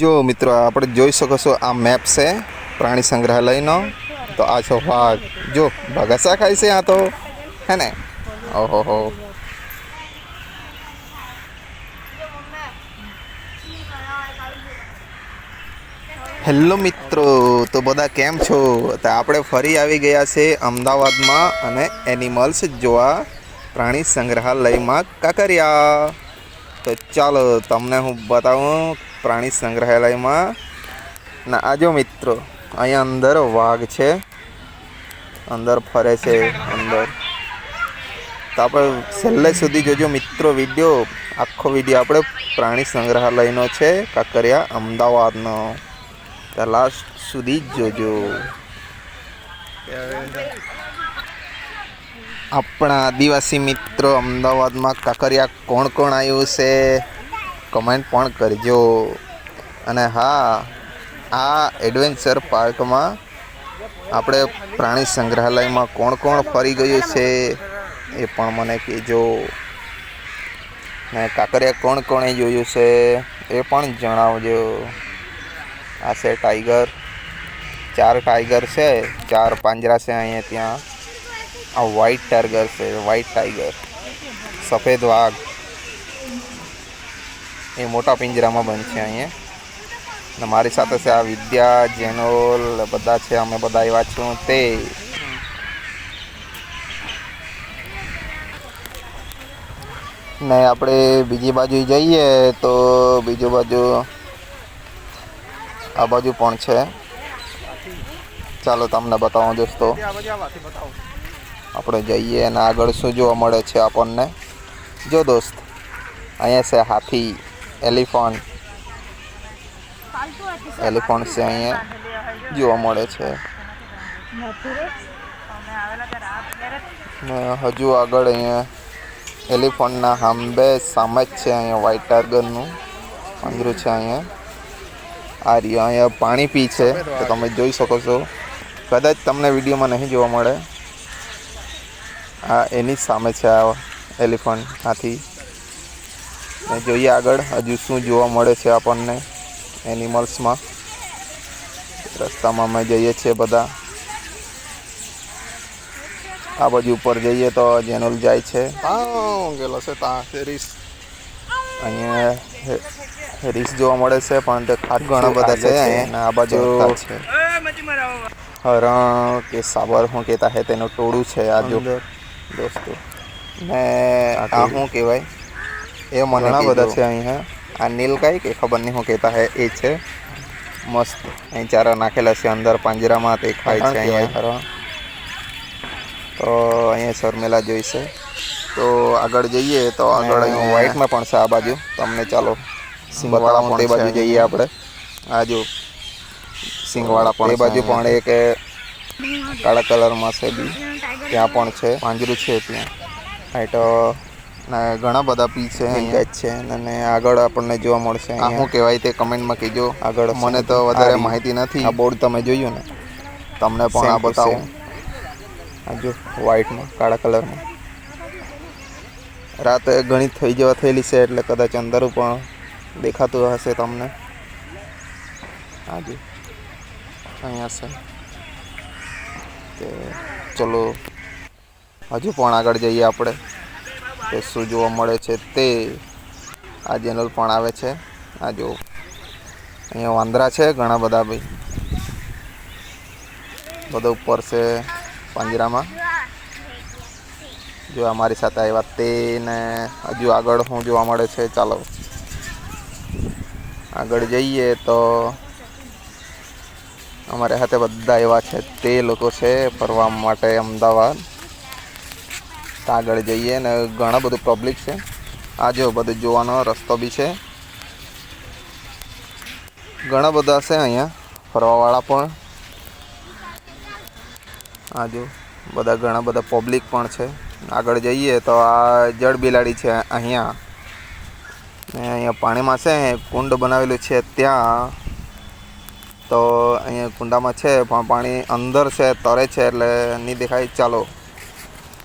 જો મિત્રો, આપણે જોઈ શકો છો આ મેપ છે પ્રાણી સંગ્રહાલયનો. તો આ છો વાઘ. જો ભગસા ખાય છે આ તો. હે ને? ઓહો હો. હેલો મિત્રો, તો બધા કેમ છો? તો આપણે ફરી આવી ગયા છે અમદાવાદમાં અને એનિમલ્સ જોવા પ્રાણી સંગ્રહાલયમાં કાકરિયા. તો ચાલો તમને હું બતાવું પ્રાણી સંગ્રહાલયમાં. ના આજો મિત્રો, અહીંયા અંદર વાઘ છે. અંદર ફરે છે, અંદર. તો આપણે છેલ્લે સુધી જોજો મિત્રો વીડિયો. આખો વીડિયો આપણે પ્રાણી સંગ્રહાલયનો છે, કાંકરિયા, અમદાવાદનો. તો લાસ્ટ સુધી જોજો. આપણા આદિવાસી મિત્રો, અમદાવાદમાં કાંકરિયા કોણ કોણ આવ્યું છે? કમેન્ટ પણ કરજો. અને હા, આ એડવેન્ચર પાર્કમાં આપણે પ્રાણી સંગ્રહાલયમાં કોણ કોણ ફરી ગયું છે એ પણ મને કહેજો. ને કાંકરિયા કોણ કોણે જોયું છે એ પણ જણાવજો. આ છે ટાઈગર. ચાર ટાઈગર છે, ચાર પાંજરા છે અહીંયા ત્યાં. આ વ્હાઈટ ટાઈગર છે વ્હાઈટ ટાઈગર સફેદ વાઘ. એ મોટા પિંજરામાં બંધ છે અહીંયા. અને મારી સાથે છે આ વિદ્યા, જેનોલ, બધા છે, અમે બધા આવ્યા છું. તે. ને આપણે બીજી બાજુ જઈએ તો બીજું બાજુ આ બાજુ પણ છે. ચાલો તમને બતાવું દોસ્તો. આપણે જઈએ અને આગળ શું જોવા મળે છે આપણને. જો દોસ્ત, અહીંયા છે હાથી. એલિફન્ટ એલિફન્ટ છે અહીંયા. જોવા મળે છે. ને હજુ આગળ અહીંયા એલિફન્ટના હાંબે સામે જ છે અહીંયા વ્હાઈટ ટાર્ગરનું પાંજરું છે અહીંયા. આ રહ્યો અહીંયા પાણી પી છે તો તમે જોઈ શકો છો. કદાચ તમને વિડીયોમાં નહીં જોવા મળે. આ એની જ સામે છે આ એલિફન્ટ હાથી. ને જોઈએ આગળ. હજુ શું જોવા મળે છે આપણને એનિમલ્સમાં રસ્તામાં અમે જઈએ છીએ બધા. આ બાજુ ઉપર જઈએ તો જેનુલ જાય છે. હા ગયેલો છે ત્યાં રીસ. અહીંયા રીસ જોવા મળે છે પણ તે ખાસ ઘણા બધા છે અને આ બાજુ છે. હરણ કે સાબર શું કહેતા હે તેનું ટોળું છે આ જો. દોસ્તો. ને આ શું કહેવાય? એ મને ઘણા બધા છે અહીંયા આ નીલગાય કે ખબર નહીં શું કહેતા હે એ છે મસ્ત અહીં ચારા નાખેલા છે અંદર પાંજરામાં તે ખાય છે અહીંયા હરણ તો અહીંયા શર્મેલા જોઈશે તો આગળ જઈએ તો આગળ અહીંયા વ્હાઈટમાં પણ છે આ બાજુ તમને ચાલો સિંગવાળા પણ તે બાજુ જઈએ આપણે આ જો સિંગવાળા પણ એ બાજુ પણ એક કાળા કલરમાં છે બી ત્યાં પણ છે પાંજરું છે ત્યાં. હાઈટ ને ઘણા બધા પી છે છે અને આગળ આપણને જોવા મળશે આ શું કહેવાય તે કમેન્ટમાં કહેજો. આગળ મને તો વધારે માહિતી નથી. આ બોર્ડ તમે જોયું ને? તમને પણ આ બતાવું. આ જો વ્હાઈટમાં કાળા કલરમાં રાતે ઘણી થઈ જવા થયેલી છે એટલે કદાચ અંદર પણ દેખાતું હશે તમને. આ જો અહીંયા છે. તે ચલો હજુ પણ આગળ જઈએ આપણે. તો શું જોવા મળે છે તે આ ચેનલ પણ આવે છે. આ જો, અહીંયા વાંદરા છે ઘણા બધા ભાઈ. બધા ઉપર છે પાંજરામાં. જો અમારી સાથે આવ્યા તે ને હજુ આગળ શું જોવા મળે છે, ચાલો. આગળ જઈએ તો અમારી સાથે બધા એવા છે. તે લોકો છે ફરવા માટે અમદાવાદ. આગળ જઈએ ને ઘણું બધું પબ્લિક છે. આ જો બધું જોવાનો રસ્તો બી છે. ઘણા બધા છે અહીંયા, ફરવાવાળા પણ. આ જો બધા ઘણા બધા પબ્લિક પણ છે. આગળ જઈએ તો આ જળ બિલાડી છે અહીંયા. ને અહીંયા પાણીમાં છે, કુંડ બનાવેલું છે ત્યાં. તો અહીંયા કુંડામાં છે, પણ પાણી અંદર છે, તરે છે એટલે નહીં દેખાય. ચાલો.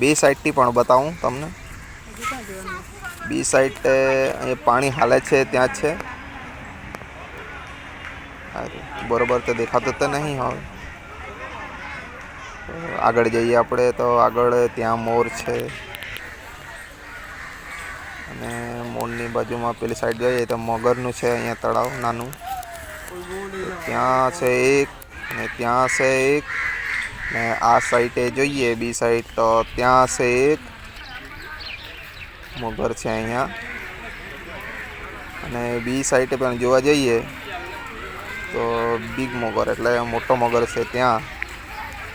બે સાઈડથી પણ બતાવું તમને. બી સાઈડ અહીંયા પાણી હાલે છે, ત્યાં છે. બરોબર તો દેખાતું તો નહીં હવે. આગળ જઈએ આપણે તો આગળ ત્યાં મોર છે. અને મોરની બાજુમાં પેલી સાઈડ જઈએ તો મગરનું છે અહીંયા તળાવ નાનું. ત્યાં છે એક ને ત્યાં છે એક. ને આ સાઈડે જોઈએ, બી સાઈડ તો ત્યાં છે એક. મગર છે અહીંયા. અને બી સાઈડે પણ જોવા જઈએ, તો બિગ મગર એટલે મોટો મગર છે ત્યાં.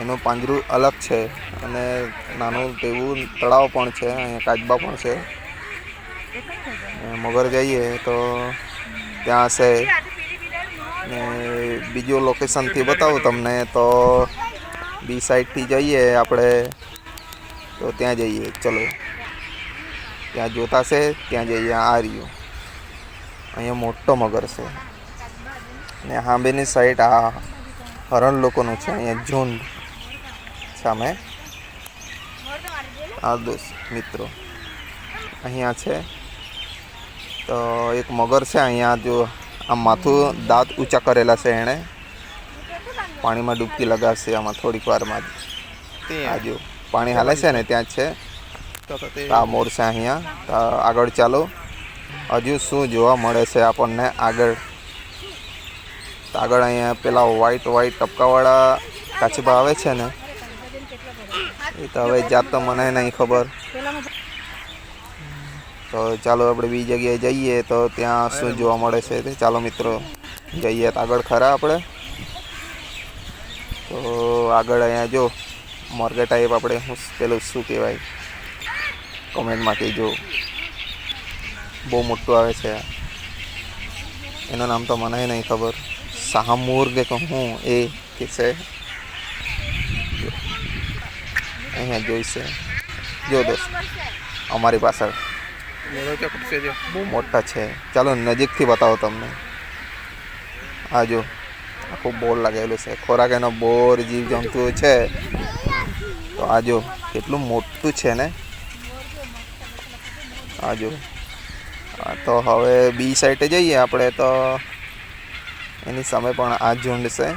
એનું પાંજરું અલગ છે અને નાનું તેવું તળાવ પણ છે, અહીંયા કાચબા પણ છે. મગર જઈએ તો ત્યાં છે. ને બીજું લોકેશનથી બતાવું તમને તો બી સાઈડથી જઈએ આપણે, તો ત્યાં જઈએ. ચલો. ત્યાં જોતા છે ત્યાં જઈએ. આ રહ્યું. અહીંયા મોટો મગર છે. ને હાંબેની સાઈડ આ હરણ લોકોનું છે. અહીંયા ઝુંડ સામે. આ દોસ્ત મિત્રો. અહીંયા છે. તો એક મગર છે. અહીંયા જો આ માથું દાંત ઊંચા કરેલા છે એણે. પાણીમાં ડૂબકી લગાવશે આમાં થોડીક વારમાં આજુ પાણી હાલે છે ને ત્યાં છે. આ મોર છે અહીંયા. આગળ ચાલો. હજુ શું જોવા મળે છે આપણને આગળ? આગળ અહીંયા પેલા વ્હાઈટ વ્હાઈટ ટપકાવાળા કાચબા આવે છે ને એ તો હવે જાત તો મને નહીં ખબર. તો ચાલો આપણે બીજી જગ્યાએ જઈએ તો ત્યાં શું જોવા મળે છે ચાલો મિત્રો જઈએ તો આગળ ખરા આપણે. તો આગળ અહીંયા જો મોર્ગે ટાઈપ આપણે શું પેલું શું કહેવાય? કોમેન્ટમાં કહેજો. બહુ મોટું આવે છે. એનું નામ તો મને નહીં ખબર. શાહમૂર કે કહું એ કે છે? જો. અહીંયા જોઈશે જો દોસ્ત, અમારી પાછળ. બહુ મોટા છે. ચાલો નજીકથી બતાવો તમને. આ જો. આખું બોર લાગેલું છે. ખોરાક એનો બોર જીવજંતુઓ છે. તો આ જો, કેટલું મોટું છે ને? આ જો. તો હવે બી સાઈડે જઈએ આપણે તો. એની સામે પણ આ ઝુંડ છે.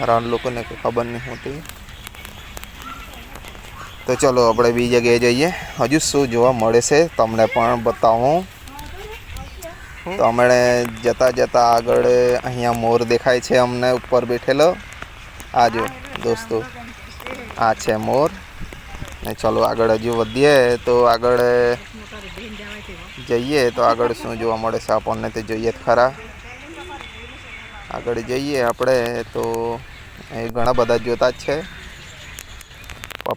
હરાન લોકોને ખબર નહીં હોતી. તો ચલો, આપણે બી જગ્યાએ જઈએ. હજુ શું જોવા મળે છે, તમને પણ બતાવું. તો અમે જતા જતા આગળ અહીંયા મોર દેખાય છે અમને ઉપર બેઠેલો. આ જો દોસ્તો, આ છે મોર. ને ચલો આગળ હજુ વધીએ. તો આગળ જઈએ, તો આગળ શું જોવા મળે છે આપણને તે જોઈએ ખરા. આગળ જઈએ આપણે, તો એ ઘણા બધા જોતા જ છે.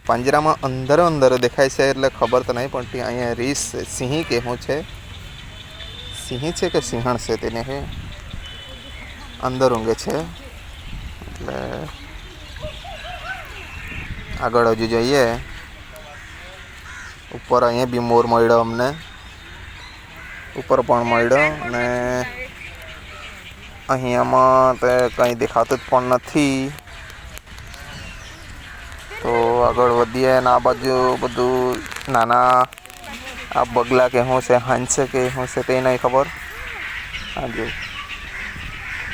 પંજરામાં અંદરો અંદર દેખાય છે એટલે ખબર તો નહીં, પણ અહીંયા રીસ સિંહ કે શું છે. સિંહ છે કે સિંહણ છે તેને હે? અંદર ઊંઘે છે. એટલે આગળ હજુ જઈએ. ઉપર અહીંયા બી મોર મળ્યો અમને. ઉપર પણ મળ્યો અને અહીંયામાં તે કંઈ દેખાતું જ પણ નથી. તો આગળ વધીએ અને આ બાજુ બધું નાના આ બગલા કે શું છે હંસ કે શું છે તે નહીં ખબર હા જો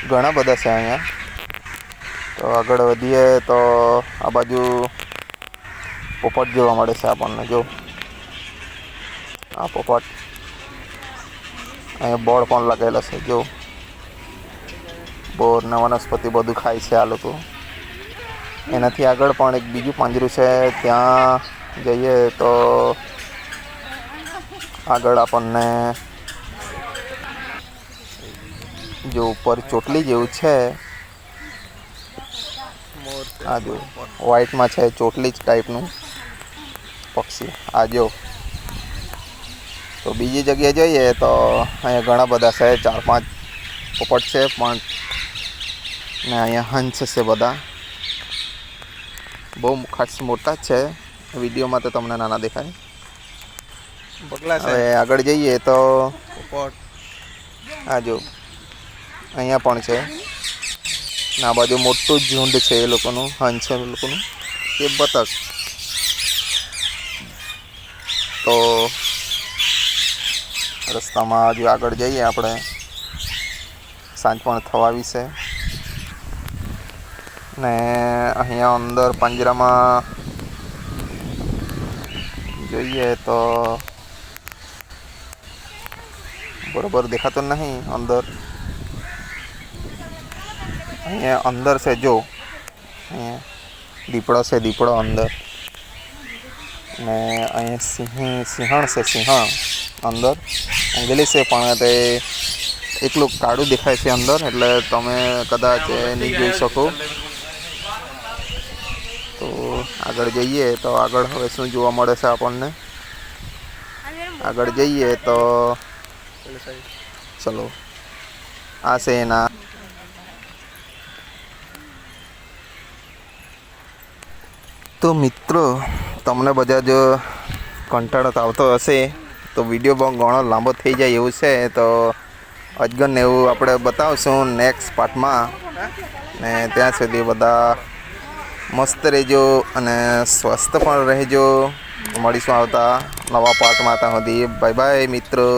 ઘણા બધા છે અહીંયા તો આગળ વધીએ તો આ બાજુ પોપટ જોવા મળે છે આપણને જો આ પોપટ અહીંયા બોર્ડ પણ લગાવેલા છે જો બોર ને વનસ્પતિ બધું ખાય છે આ લોકો એનાથી આગળ પણ એક બીજું પાંજરું છે ત્યાં જઈએ તો આગળ આપણને જો ઉપર ચોટલી જેવું છે. આ જો વ્હાઈટમાં છે ચોટલી જ ટાઈપનું પક્ષી. આ જો. તો બીજી જગ્યાએ જઈએ તો અહીંયા ઘણા બધા છે, ચાર પાંચ પોપટ છે, પણ ને અહીંયા હંસ છે બધા. બહુ ખાસ મોટા જ છે. વિડીયોમાં તો તમને નાના દેખાય. હવે આગળ જઈએ તો આ જો અહીંયા પણ છે. ને આ બાજુ મોટું ઝુંડ છે એ લોકોનું હંસ લોકોનું. એ બતક. તો રસ્તામાં હજુ આગળ જઈએ આપણે. સાંજ પણ થવા વિશે ને અહીંયા અંદર પાંજરામાં જોઈએ તો બરોબર દેખાતો નહીં અંદર અહીંયા અંદર છે જો અહીંયા દીપડો છે દીપડો અંદર ને અહીંયા સિંહ સિંહણ છે સિંહણ અંદર ઊંઘેલી છે પણ તે એકલું કાળું દેખાય છે અંદર એટલે તમે કદાચ એ નહીં જોઈ શકો તો આગળ જઈએ તો આગળ હવે શું જોવા મળે છે આપણને આગળ જઈએ તો ચલો આ છે એના. તો મિત્રો, તમને બધા જો કંટાળો આવતો હશે, તો વીડિયો બહુ ઘણો લાંબો થઈ જાય એવું છે, તો અજગરને એવું આપણે બતાવશું નેક્સ્ટ પાર્ટમાં ને ત્યાં સુધી બધા મસ્ત રહેજો અને સ્વસ્થ પણ રહેજો. મળીશું આવતા નવા પાર્ટમાં ત્યાં સુધી. બાય બાય મિત્રો.